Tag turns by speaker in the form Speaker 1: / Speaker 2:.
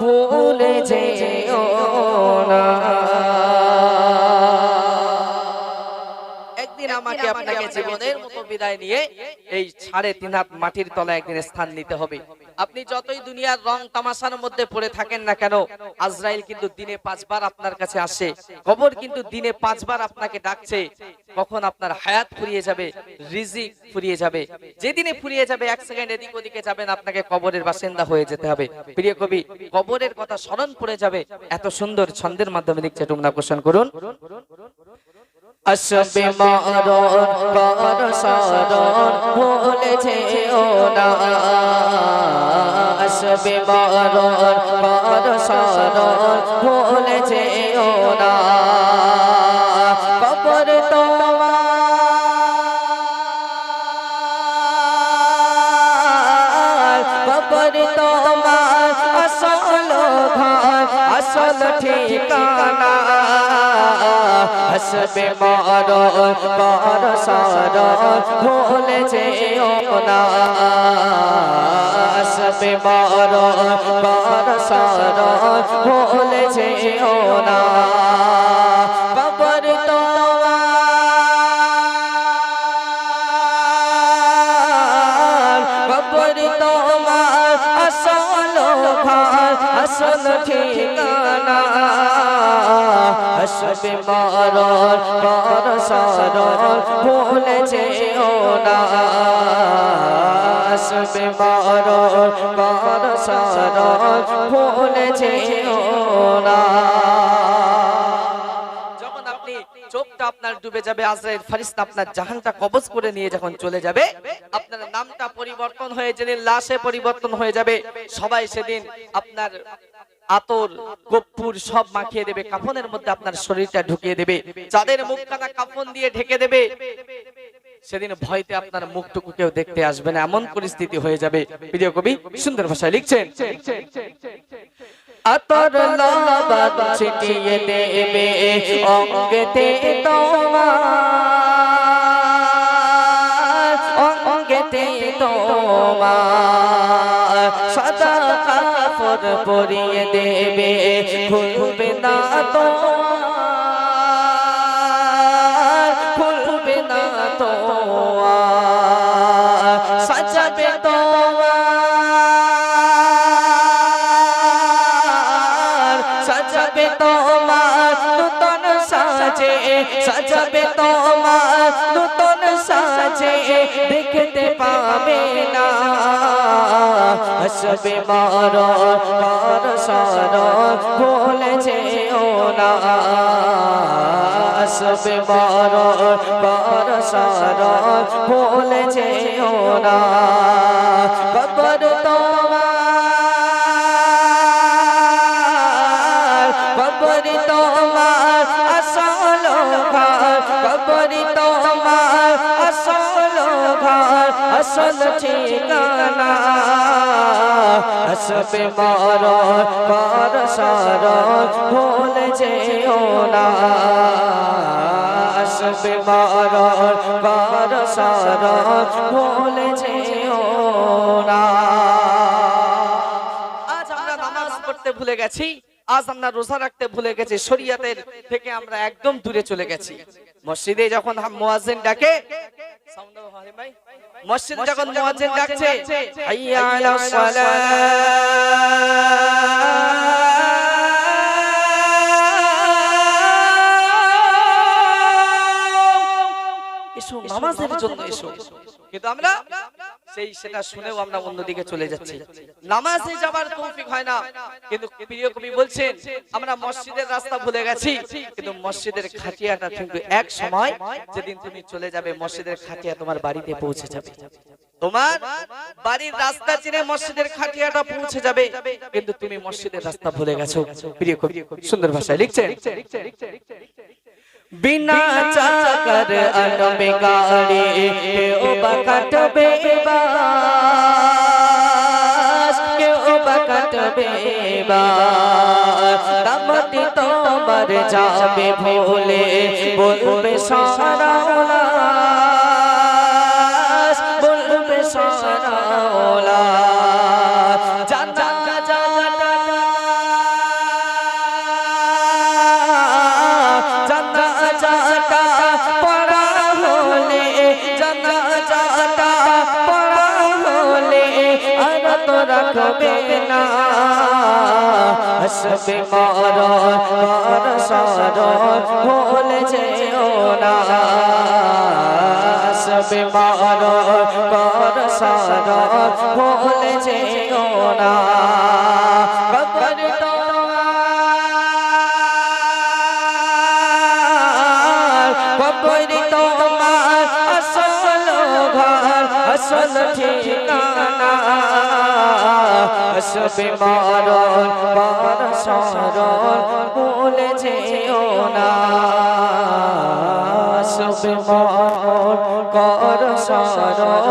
Speaker 1: ভুলে একদিন আমাকে আপনাকে জীবনের মতো বিদায় নিয়ে এই সাড়ে তিন হাত মাটির তলায় একদিন স্থান নিতে হবে। আপনি যতই দুনিয়ার রং তামাশার মধ্যে পড়ে থাকেন না কেন, আজরাইল কিন্তু দিনে পাঁচবার আপনার কাছে আসে। কবর কিন্তু দিনে পাঁচবার আপনাকে ডাকছে। কখন আপনার হায়াত ফুরিয়ে যাবে, রিজিক ফুরিয়ে যাবে। যেদিনে ফুরিয়ে যাবে, এক সেকেন্ড এদিক ওদিকে যাবেন, আপনাকে কবরের বাসিন্দা হয়ে যেতে হবে। প্রিয় কবি, কবরের কথা স্মরণ পড়ে যাবে। এত সুন্দর ছন্দের মাধ্যমে লিখছে, তোমরা কোশ্চেন করুন। আসবে মরণ কর সরণ ভুলে ও না আসবে মরণ কর সরণ ভুলে ও না আসল ঠিকানা হসবে মরণ কর সরণ ভুলে যেও না হসবে মরণ কর সরণ ভুলে যেও না আসল ঠিকানা। আসবে মরণ কর সরণ ভুলে যেও না। আসবে মরণ কর সরণ ভুলে যেও চোখটা আপনার ডুবে যাবে, আজরাইল ফারিস্তা আপনার জাহানটা কবজ করে নিয়ে যখন চলে যাবে, আপনার নামটা পরিবর্তন হয়ে যেদিন লাশে পরিবর্তন হয়ে যাবে। সবাই সেদিন আপনার আতর সব মাখিয়ে দেবে, কাফনের মধ্যে আপনার শরীরটা ঢুকিয়ে দেবে। যাদের মুখখানা কাফন দিয়ে ঢেকে দেবে। সেদিন ভয়তে আপনার মুখটুকু কেউ দেখতে আসবে না, এমন পরিস্থিতি হয়ে যাবে। প্রিয় কবি সুন্দর ভাষায় লিখছেন আতর লাবাদ ছিটিয়ে দেবে অঙ্গেতে তোমার। অঙ্গেতে তোমার। সদা কাপড় পরিয়ে দেবে, খুলবে না তোমার সাজাবে তোমার, নূতন সাজে দেখতে পাবে না। হসবে মরণ, কর সরণ ভুলে যেও না। হসবে মরণ, কর সরণ ভুলে যেও না। আসল ঠিকানা আসবে মরণ কর সরণ ভুলে যেও না আসবে মরণ কর সরণ ভুলে যেও আজ আমরা নামাজ পড়তে ভুলে গেছি, আজ আমরা রোজা রাখতে ভুলে গেছি, শরিয়াতের থেকে আমরা একদম দূরে চলে গেছি। মসজিদে যখন মুয়াজ্জিন ডাকে মসজিদে যখন মুয়াজ্জিন ডাকছে হাইয়া আলা সালাহ এসো নামাজের জন্য এসো। কিন্তু আমরা সেই সেটা শুনেও আমরা অন্যদিকে চলে যাচ্ছি। নামাজে যাবার তৌফিক হয় না। কিন্তু প্রিয় কবি বলছেন আমরা মসজিদের রাস্তা ভুলে গেছি কিন্তু মসজিদের খাটিয়াটা কিন্তু এক সময় যেদিন তুমি চলে যাবে মসজিদের খাটিয়া তোমার বাড়িতে পৌঁছে যাবে। তোমার বাড়ির রাস্তা চিনে মসজিদের খাটিয়াটা পৌঁছে যাবে কিন্তু তুমি মসজিদের রাস্তা ভুলে গেছো। প্রিয় কবি সুন্দর ভাষায় লিখছেন বিনা চাকার আনবে গাড়ি ও বাকাটবে বাস কেউ বা কাটবে বাস? তোমার যাবে ভুলে বলবে সারা রাখবে না আসবে মরণ কর সরণ ভুলে যেও না আসবে মরণ কর সরণ ভুলে যেও না ঠিকানা আসবে মরণ পর সরণ ভুলে যেও না। আসবে কর সরণ